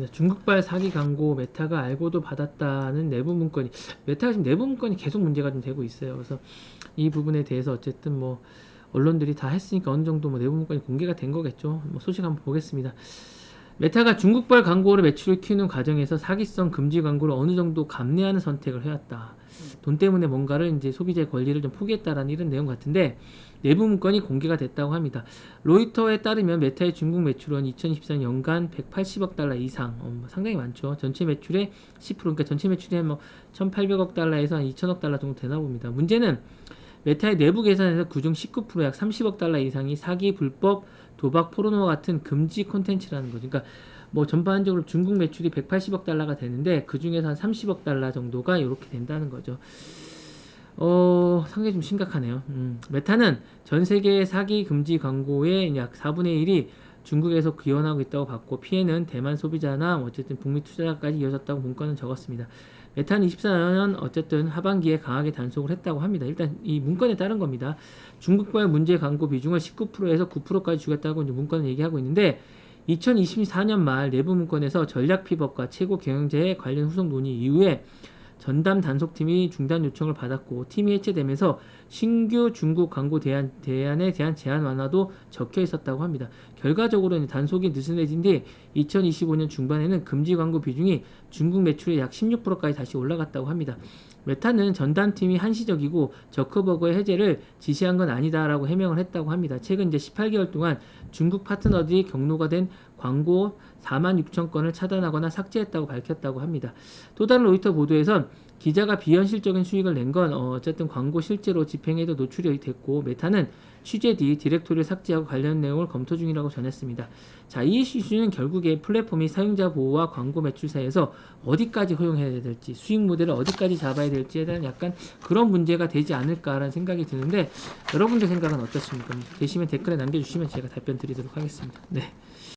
합니다. 중국발 사기 광고 메타가 알고도 받았다는 내부 문건이 메타가 지금 내부 문건이 계속 문제가 좀 되고 있어요. 그래서 이 부분에 대해서 어쨌든 뭐 언론들이 다 했으니까 어느 정도 뭐 내부 문건이 공개가 된 거겠죠. 뭐 소식 한번 보겠습니다. 메타가 중국발 광고로 매출을 키우는 과정에서 사기성 금지 광고를 어느 정도 감내하는 선택을 해왔다. 돈 때문에 뭔가를 이제 소비자의 권리를 좀 포기했다라는 이런 내용 같은데 내부 문건이 공개가 됐다고 합니다. 로이터에 따르면 메타의 중국 매출은 2024년 연간 180억 달러 이상, 어, 뭐 상당히 많죠. 전체 매출의 10%, 그러니까 전체 매출이 뭐 1,800억 달러에서 한 2천억 달러 정도 되나 봅니다. 문제는 메타의 내부 계산에서 그중 19%약 30억 달러 이상이 사기, 불법, 도박, 포르노와 같은 금지 콘텐츠라는 거죠. 그러니까 뭐 전반적으로 중국 매출이 180억 달러가 되는데 그 중에서 한 30억 달러 정도가 이렇게 된다는 거죠. 어, 상당히 좀 심각하네요. 음, 메타는 전 세계 사기 금지 광고의 약 4분의 1이 중국에서 기원하고 있다고 봤고 피해는 대만 소비자나 어쨌든 북미 투자자까지 이어졌다고 문건은 적었습니다. 메타는 24년 어쨌든 하반기에 강하게 단속을 했다고 합니다. 일단 이 문건에 따른 겁니다. 중국과의 문제 광고 비중을 19%에서 9%까지 주겠다고 이제 문건을 얘기하고 있는데 2024년 말 내부 문건에서 전략 피벗과 최고 경영자의 관련 후속 논의 이후에 전담 단속팀이 중단 요청을 받았고 팀이 해체되면서 신규 중국 광고 대안, 대안에 대한 제한 완화도 적혀 있었다고 합니다. 결과적으로는 단속이 느슨해진 뒤 2025년 중반에는 금지 광고 비중이 중국 매출의 약 16%까지 다시 올라갔다고 합니다. 메타는 전담팀이 한시적이고 저커버거의 해제를 지시한 건 아니다라고 해명을 했다고 합니다. 최근 이제 18개월 동안 중국 파트너들이 경로가 된 광고 4만 6천 건을 차단하거나 삭제했다고 밝혔다고 합니다. 또 다른 로이터 보도에선 기자가 비현실적인 수익을 낸 건 어쨌든 광고 실제로 집행에도 노출이 됐고 메타는 취재 뒤 디렉토리를 삭제하고 관련 내용을 검토 중이라고 전했습니다. 자, 이 이슈는 결국에 플랫폼이 사용자 보호와 광고 매출 사이에서 어디까지 허용해야 될지 수익 모델을 어디까지 잡아야 될지에 대한 약간 그런 문제가 되지 않을까라는 생각이 드는데 여러분들 생각은 어떻습니까? 계시면 댓글에 남겨주시면 제가 답변 드리도록 하겠습니다. 네.